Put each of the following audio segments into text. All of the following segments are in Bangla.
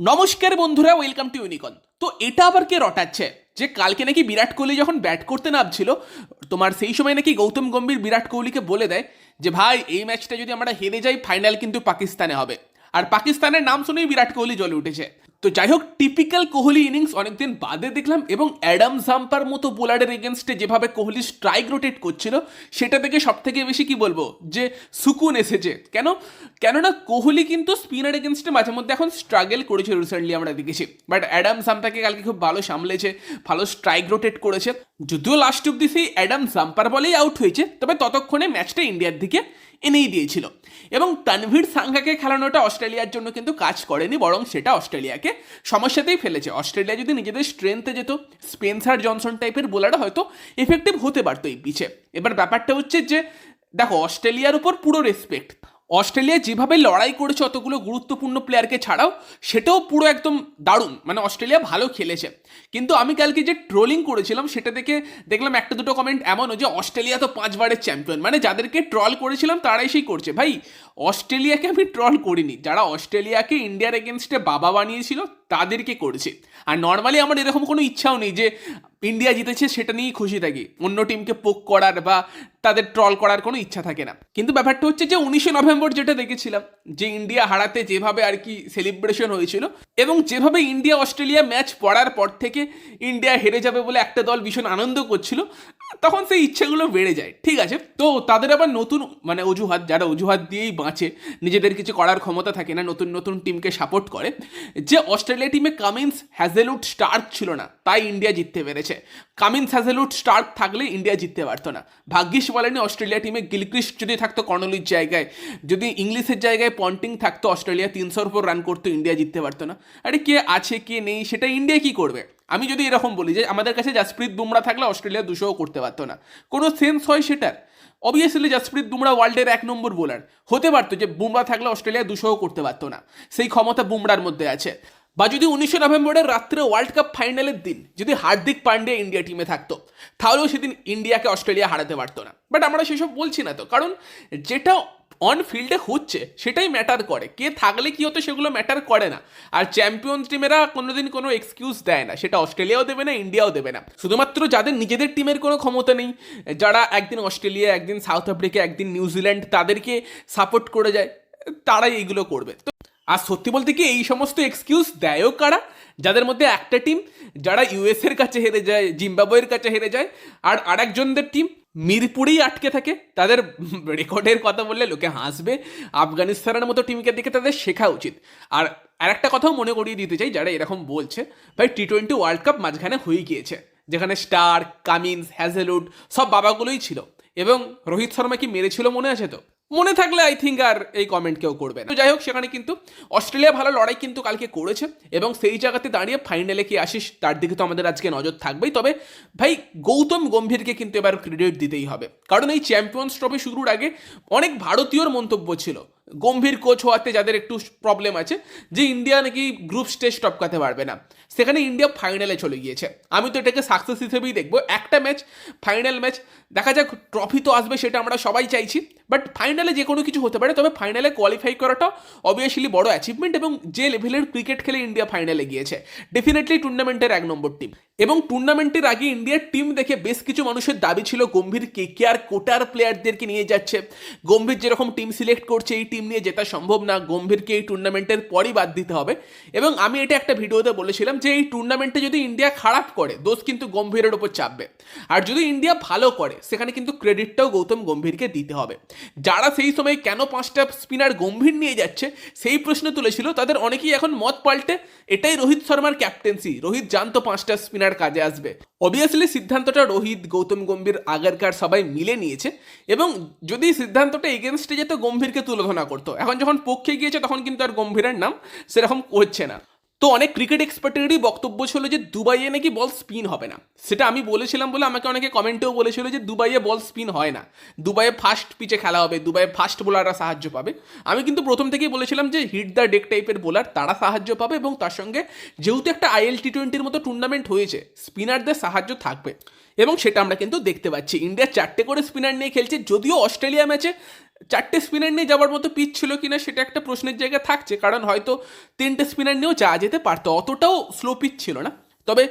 নমস্কার বন্ধুরা ওয়েলকাম টু ইউনিকন তো এটা আবার কে রটাচ্ছে? যে কালকে নাকি বিরাট কোহলি যখন ব্যাট করতে নামছিল, তোমার সেই সময় নাকি গৌতম গম্ভীর বিরাট কোহলিকে বলে দেয় যে, ভাই, এই ম্যাচটা যদি আমরা হেরে যাই ফাইনাল কিন্তু পাকিস্তানে হবে। আর পাকিস্তানের নাম শুনেই বিরাট কোহলি জ্বলে উঠেছে। তো যাই হোক টিপিক্যাল কোহলি ইনিংস অনেকদিন বাদে দেখলাম এবং অ্যাডাম জাম্পার মতো বোলারের এগেনস্টে যেভাবে কোহলি স্ট্রাইক রোটেট করছিল, সেটা থেকে সব থেকে বেশি কি বলব? যে সুকুন এসেছে। কেন? কেননা কোহলি কিন্তু স্পিনার এগেনস্টে মাঝে মধ্যে এখন স্ট্রাগল করেছে রিসেন্টলি আমরা দেখেছি। বাট অ্যাডাম জাম্পাকে কালকে খুব ভালো সামলেছে, ভালো স্ট্রাইক রোটেট করেছে। যদিও লাস্ট অব্দি সেই অ্যাডাম জাম্পার বলেই আউট হয়েছে, তবে ততক্ষণে ম্যাচটা ইন্ডিয়ার দিকে এনেই দিয়েছিল। এবং তানভীর সাঙ্গাকে খেলানোটা অস্ট্রেলিয়ার জন্য কিন্তু কাজ করেনি, বরং সেটা অস্ট্রেলিয়াকে সমস্যাতেই ফেলেছে। অস্ট্রেলিয়া যদি নিজেদের স্ট্রেংথে যেত, স্পেন্সার জনসন টাইপের বোলার হয়তো এফেক্টিভ হতে পারতো এই পিছে এবার ব্যাপারটা হচ্ছে যে, দেখো, অস্ট্রেলিয়ার উপর পুরো রেসপেক্ট অস্ট্রেলিয়া যেভাবে লড়াই করেছে অতগুলো গুরুত্বপূর্ণ প্লেয়ারকে ছাড়াও, সেটাও পুরো একদম দারুণ। মানে অস্ট্রেলিয়া ভালো খেলেছে। কিন্তু আমি কালকে যে ট্রোলিং করেছিলাম, সেটা দেখে দেখলাম একটা দুটো কমেন্ট এমনও যে অস্ট্রেলিয়া তো পাঁচবারের চ্যাম্পিয়ন মানে যাদেরকে ট্রল করেছিলাম, তারাই সেই করছে। ভাই, অস্ট্রেলিয়াকে আমি ট্রল করিনি। যারা অস্ট্রেলিয়াকে ইন্ডিয়ার এগেনস্টে বাবা বানিয়েছিল, তাদেরকে করেছে। আর নর্মালি আমার এরকম কোনো ইচ্ছাও নেই যে ইন্ডিয়া জিতেছে সেটা নিয়েই খুশি থাকি। অন্য টিমকে পোক করার বা তাদের ট্রল করার কোনো ইচ্ছা থাকে না। কিন্তু ব্যাপারটা হচ্ছে যে উনিশে নভেম্বর যেটা দেখেছিলাম, যে ইন্ডিয়া হারাতে যেভাবে আর কি সেলিব্রেশন হয়েছিল এবং যেভাবে ইন্ডিয়া অস্ট্রেলিয়া ম্যাচ পড়ার পর থেকে ইন্ডিয়া হেরে যাবে বলে একটা দল ভীষণ আনন্দ করছিল তখন সেই ইচ্ছেগুলো বেড়ে যায়। ঠিক আছে? তো তাদের আবার নতুন মানে অজুহাত, যারা অজুহাত দিয়েই বাঁচে, নিজেদের কিছু করার ক্ষমতা থাকে না, নতুন নতুন টিমকে সাপোর্ট করে, যে অস্ট্রেলিয়া টিমে কামিন্স হ্যাজেলউড স্টার ছিল না, তাই ইন্ডিয়া জিততে পেরেছে। কামিন্স হ্যাজেলউড স্টার্ক থাকলে ইন্ডিয়া জিততে পারতো না। ভাগ্যিস বলেনি, অস্ট্রেলিয়া টিমে গিলক্রিস্ট যদি থাকতো কর্নলির জায়গায়। যদি ইংলিশের জায়গায় পন্টিং থাকতো, অস্ট্রেলিয়া তিনশোর উপর রান করতো ইন্ডিয়া জিততে পারতো না। আরে কে আছে, কে নেই, সেটা ইন্ডিয়া কি করবে? আমি যদি এরকম বলি যে, আমাদের কাছে জাসপ্রীত বুমরা থাকলে অস্ট্রেলিয়া দুশোও করতে পারতো না। কোনো সেন্স হয় সেটার? অবভিয়াসলি জাসপ্রীত বুমরা ওয়ার্ল্ডের এক নম্বর বোলার হতে পারতো যে বুমরা থাকলে অস্ট্রেলিয়া দুশোও করতে পারতো না। সেই ক্ষমতা বুমরার মধ্যে আছে। বা যদি উনিশে নভেম্বরের রাত্রে ওয়ার্ল্ড কাপ ফাইনালের দিন যদি হার্দিক পান্ডিয়া ইন্ডিয়া টিমে থাকতো, তাহলেও সেদিন ইন্ডিয়াকে অস্ট্রেলিয়া হারাতে পারতো না। বাট আমরা সেসব বলছি না তো, কারণ যেটা অন ফিল্ডে হচ্ছে, সেটাই ম্যাটার করে। কে থাকলে কি হতো সেগুলো ম্যাটার করে না। আর চ্যাম্পিয়ন টিমেরা কোনোদিন কোনো এক্সকিউজ দেয় না। সেটা অস্ট্রেলিয়াও দেবে না ইন্ডিয়াও দেবে না। শুধুমাত্র যাদের নিজেদের টিমের কোনো ক্ষমতা নেই, যারা একদিন অস্ট্রেলিয়া একদিন সাউথ আফ্রিকা একদিন নিউজিল্যান্ড তাদেরকে সাপোর্ট করে যায়, তারাই এইগুলো করবে। তো আর সত্যি বলতে কি এই সমস্ত এক্সকিউজ দেয়ও কারা? যাদের মধ্যে একটা টিম যারা ইউএস এর কাছে হেরে যায়, জিম্বাবুয়ের কাছে হেরে যায়, আর আরেকজনদের টিম মিরপুরেই আটকে থাকে। তাদের রেকর্ডের কথা বললে লোকে হাসবে। আফগানিস্তানের মতো টিমকে দেখে তাদের শেখা উচিত। আর আরেকটা কথাও মনে করিয়ে দিতে চাই, যারা এরকম বলছে, ভাই টি টোয়েন্টি ওয়ার্ল্ড কাপ মাঝখানে হয়ে গিয়েছে, যেখানে স্টার কামিন্স হ্যাজেলউড সব বাবাগুলোই ছিল। এবং রোহিত শর্মা কি মেরেছিল মনে আছে তো? মনে থাকলে আই থিঙ্ক আর এই কমেন্ট কেউ করবে না। যাই হোক, সেখানে কিন্তু অস্ট্রেলিয়া ভালো লড়াই কিন্তু কালকে করেছে এবং সেই জায়গাতে দাঁড়িয়ে ফাইনালে কি আসিস, তার দিকে তো আমাদের আজকে নজর থাকবেই। তবে ভাই, গৌতম গম্ভীরকে কিন্তু এবার ক্রেডিট দিতেই হবে। কারণ এই চ্যাম্পিয়ন্স ট্রফি শুরুর আগে অনেক ভারতীয়র মন্তব্য ছিল, গম্ভীর কোচ হওয়াতে যাদের একটু প্রবলেম আছে, যে ইন্ডিয়া নাকি গ্রুপ স্টেজ টপকাতে পারবে না। সেখানে ইন্ডিয়া ফাইনালে চলে গিয়েছে। আমি তো এটাকে সাকসেস হিসেবেই দেখব। একটা ম্যাচ ফাইনাল ম্যাচ দেখা যাক ট্রফি তো আসবে সেটা আমরা সবাই চাইছি। বাট ফাইনালে যে কোনো কিছু হতে পারে, তবে ফাইনালে কোয়ালিফাই করাটা অবভিয়াসলি বড় অ্যাচিভমেন্ট এবং যে লেভেলের ক্রিকেট খেলে ইন্ডিয়া ফাইনালে গিয়েছে। ডেফিনেটলি টুর্নামেন্টের এক নম্বর টিম এবং টুর্নামেন্টের আগে ইন্ডিয়ার টিম দেখে বেশ কিছু মানুষের দাবি ছিল গম্ভীর কে কে আর কোটার প্লেয়ারদেরকে নিয়ে যাচ্ছে। গম্ভীর যেরকম টিম সিলেক্ট করছে, এই টিম নিয়ে জেতা সম্ভব না। গম্ভীরকে এই টুর্নামেন্টের পরই বাদ দিতে হবে। এবং আমি এটা একটা ভিডিওতে বলেছিলাম যে এই টুর্নামেন্টে যদি ইন্ডিয়া খারাপ করে, দোষ কিন্তু গম্ভীরের ওপর চাপবে। আর যদি ইন্ডিয়া ভালো করে, সেখানে কিন্তু ক্রেডিটটাও গৌতম গম্ভীরকে দিতে হবে। যারা সেই সময় কেন পাঁচটা স্পিনার গম্ভীর নিয়ে যাচ্ছে, সেই প্রশ্ন তুলেছিল। তাদের অনেকেই এখন মত পাল্টে এটাই রোহিত শর্মার ক্যাপ্টেন্সি রোহিত জানতো পাঁচটা স্পিনার কাজে আসবে। অবভিয়াসলি সিদ্ধান্তটা রোহিত, গৌতম গম্ভীর, আগেরকার সবাই মিলে নিয়েছে। এবং যদি সিদ্ধান্তটা এগেনস্টে যেত, গম্ভীরকে তুলোধনা করতো। এখন যখন পক্ষে গিয়েছে, তখন কিন্তু আর গম্ভীরের নাম সেরকম করছে না। তো অনেক ক্রিকেট এক্সপার্টেরই বক্তব্য ছিল যে দুবাইয়ে নাকি বল স্পিন হবে না। সেটা আমি বলেছিলাম বলে আমাকে অনেকে কমেন্টেও বলেছিল যে দুবাইয়ে বল স্পিন হয় না। দুবাইয়ে ফাস্ট পিচে খেলা হবে, দুবাইয়ে ফাস্ট বোলাররা সাহায্য পাবে। আমি কিন্তু প্রথম থেকেই বলেছিলাম যে হিট দ্য ডেক টাইপের বোলার তারা সাহায্য পাবে এবং তার সঙ্গে যেহেতু একটা আইএল টি টোয়েন্টির মতো টুর্নামেন্ট হয়েছে স্পিনারদের সাহায্য থাকবে। এবং সেটা আমরা কিন্তু দেখতে পাচ্ছি। ইন্ডিয়া চারটে করে স্পিনার নিয়ে খেলছে, যদিও অস্ট্রেলিয়া ম্যাচে চারটে স্পিনার নিয়ে যাওয়ার মতো পিচ ছিল কিনা সেটা একটা প্রশ্নের জায়গা থাকছে, কারণ হয়তো তিনটে স্পিনার নিয়েও যাওয়া যেতে পারতো। অতটাও স্লো পিচ ছিল না। তবে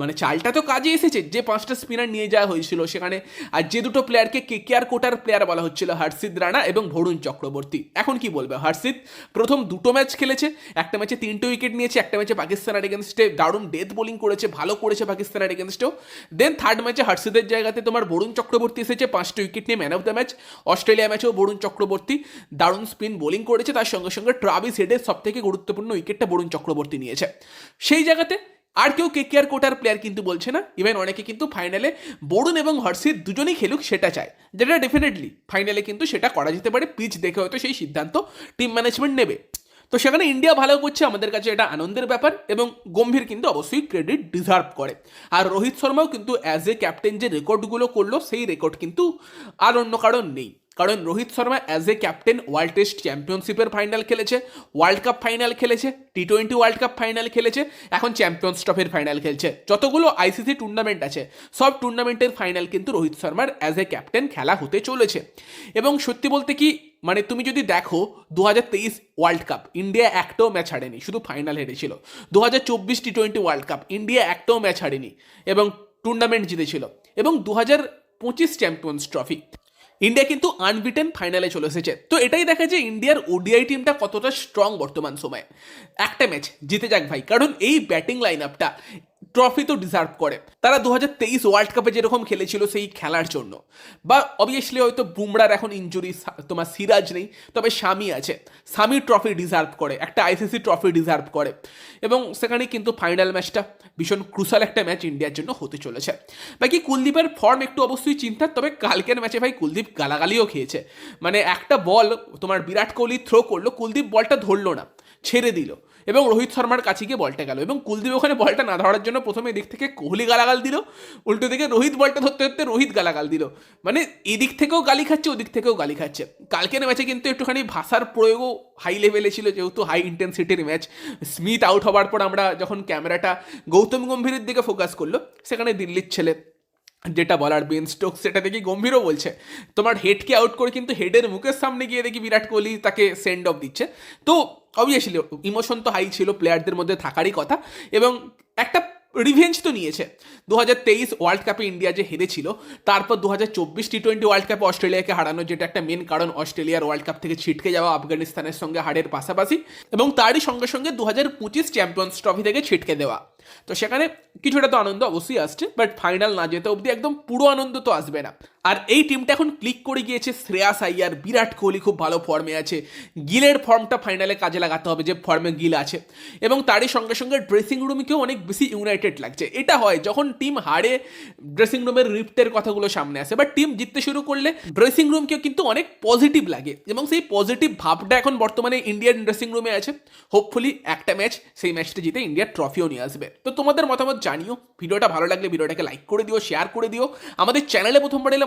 মানে চালটা তো কাজে এসেছে, যে পাঁচটা স্পিনার নিয়ে যাওয়া হয়েছিল সেখানে, আর যে দুটো প্লেয়ারকে কে কে আর কোটার প্লেয়ার বলা হচ্ছিল হর্ষিত রানা এবং ভরুণ চক্রবর্তী। এখন কি বলবে? হর্ষিত প্রথম দুটো ম্যাচ খেলেছে, একটা ম্যাচে তিনটে উইকেট নিয়েছে, একটা ম্যাচে পাকিস্তানের এগেনস্টে দারুণ ডেথ বোলিং করেছে, ভালো করেছে পাকিস্তানের এগেনস্টেও দেন থার্ড ম্যাচে হর্ষিতের জায়গাতে তোমার বরুণ চক্রবর্তী এসেছে, পাঁচটা উইকেট নিয়ে man of the match Australia ম্যাচেও বরুণ চক্রবর্তী দারুণ স্পিন বোলিং করেছে, তার সঙ্গে সঙ্গে ট্রাভিস হেডের সব থেকে গুরুত্বপূর্ণ উইকেটটা বরুণ চক্রবর্তী নিয়েছে। সেই জায়গাতে আর কেউ কে কে আর কোটার প্লেয়ার কিন্তু বলছে না। ইভেন অনেকে কিন্তু ফাইনালে বরুণ এবং হর্ষিত দুজনেই খেলুক সেটা চায়। যেটা ডেফিনেটলি ফাইনালে কিন্তু সেটা করা যেতে পারে। পিচ দেখে হয়তো সেই সিদ্ধান্ত টিম ম্যানেজমেন্ট নেবে। তো সেখানে ইন্ডিয়া ভালো করছে, আমাদের কাছে এটা আনন্দের ব্যাপার এবং গম্ভীর কিন্তু অবশ্যই ক্রেডিট ডিজার্ভ করে। আর রোহিত শর্মাও কিন্তু অ্যাজ এ ক্যাপ্টেন যে রেকর্ডগুলো করল, সেই রেকর্ড কিন্তু আর অন্য কারণ নেই। কারণ Rohit Sharma as a captain world test চ্যাম্পিয়নশিপের ফাইনাল খেলেছে ওয়ার্ল্ড কাপ ফাইনাল খেলেছে T twenty world cup final খেলেছে, এখন চ্যাম্পিয়ন্স ট্রফির ফাইনাল খেলছে। যতগুলো আইসিসি টুর্নামেন্ট আছে, সব টুর্নামেন্টের ফাইনাল কিন্তু রোহিত শর্মার অ্যাজ এ ক্যাপ্টেন খেলা হতে চলেছে। এবং সত্যি বলতে কি মানে তুমি যদি দেখো দু হাজার তেইশ ওয়ার্ল্ড কাপ ইন্ডিয়া একটাও ম্যাচ হারেনি, শুধু ফাইনাল হেরেছিল। দু হাজার চব্বিশ T twenty world cup India একটাও ম্যাচ হারেনি, এবং টুর্নামেন্ট জিতেছিল। এবং দু হাজার পঁচিশ চ্যাম্পিয়ন্স ট্রফি ইন্ডিয়া কিন্তু আনবিটেন ফাইনালে চলে এসেছে। তো এটাই দেখা যে ইন্ডিয়ার ওডিআই টিমটা কতটা স্ট্রং বর্তমান সময়ে। একটা ম্যাচ জিতে যাক ভাই। কারণ এই ব্যাটিং লাইন আপটা ট্রফি তো ডিজার্ভ করে। তারা দু হাজার তেইশ ওয়ার্ল্ড কাপে যেরকম খেলেছিল সেই খেলার জন্য। বা অবভিয়াসলি হয়তো বুমরার এখন ইঞ্জুরি তোমার সিরাজ নেই, তবে স্বামী আছে। স্বামী ট্রফি ডিজার্ভ করে, একটা আইসিসি ট্রফি ডিজার্ভ করে। এবং সেখানে কিন্তু ফাইনাল ম্যাচটা ভীষণ ক্রুশাল একটা ম্যাচ ইন্ডিয়ার জন্য হতে চলেছে। বাকি কুলদীপের ফর্ম একটু অবশ্যই চিন্তার, তবে কালকের ম্যাচে ভাই কুলদীপ গালাগালিও খেয়েছে। মানে একটা বল তোমার বিরাট কোহলি থ্রো করল, কুলদীপ বলটা ধরলো না, ছেড়ে দিল। এবং রোহিত শর্মার কাছে গিয়ে বলটা গেল এবং কুলদীপ ওখানে বলটা না ধরার জন্য প্রথমে এদিক থেকে কোহলি গালাগাল দিল, উল্টো দিকে রোহিত বলটা ধরতে ধরতে রোহিত গালাগাল দিল। মানে এদিক থেকেও গালি খাচ্ছে, ওদিক থেকেও গালি খাচ্ছে। কালকের ম্যাচে কিন্তু একটুখানি ভাষার প্রয়োগও হাই লেভেলে ছিল, যেহেতু হাই ইন্টেন্সিটির ম্যাচ স্মিথ আউট হওয়ার পর আমরা যখন ক্যামেরাটা গৌতম গম্ভীরের দিকে ফোকাস করল, সেখানে দিল্লির ছেলে যেটা বলার বেন স্টোক সেটা দেখি গম্ভীরও বলছে। তোমার হেডকে আউট করে কিন্তু হেডের মুখের সামনে গিয়ে দেখি বিরাট কোহলি তাকে সেন্ড অফ দিচ্ছে। তো অবভিয়াসলি ইমোশন তো হাই ছিল প্লেয়ারদের মধ্যে থাকারই কথা এবং একটা রিভেঞ্জ তো নিয়েছে। দু হাজার তেইশ ওয়ার্ল্ড কাপে ইন্ডিয়া যে হেরেছিল, তারপর দু হাজার চব্বিশ টি টোয়েন্টি ওয়ার্ল্ড কাপে অস্ট্রেলিয়াকে হারানো, যেটা একটা মেন কারণ অস্ট্রেলিয়ার ওয়ার্ল্ড কাপ থেকে ছিটকে যাওয়া আফগানিস্তানের সঙ্গে হারের পাশাপাশি এবং তারই সঙ্গে সঙ্গে দু হাজার পঁচিশ চ্যাম্পিয়ন্স ট্রফি থেকে ছিটকে দেওয়া। তো সেখানে কিছুটা তো আনন্দ অবশ্যই আসছে বাট ফাইনাল না যেতে অবধি একদম পুরো আনন্দ তো আসবে না। আর এই টিমটা এখন ক্লিক করে গিয়েছে শ্রেয়াস আইয়ার। বিরাট কোহলি খুব ভালো ফর্মে আছে। গিলের ফর্মটা ফাইনালে কাজে লাগাতে হবে, যে ফর্মে গিল আছে। এবং তারই সঙ্গে সঙ্গে ড্রেসিং রুমকেও অনেক বেশি ইউনাইটেড লাগছে। এটা হয় যখন টিম হারে ড্রেসিং রুমের রিপ্টের কথাগুলো সামনে আসে। বা টিম জিততে শুরু করলে ড্রেসিং রুমকেও কিন্তু অনেক পজিটিভ লাগে। এবং সেই পজিটিভ ভাবটা এখন বর্তমানে ইন্ডিয়ান ড্রেসিং রুমে আছে। হোপফুলি একটা ম্যাচ সেই ম্যাচটা জিতে ইন্ডিয়ার ট্রফিও নিয়ে আসবে। তো তোমাদের মতামত জানিও। ভিডিওটা ভালো লাগলে ভিডিওটাকে লাইক করে দিও শেয়ার করে দিও। আমাদের চ্যানেলে প্রথমবার এলে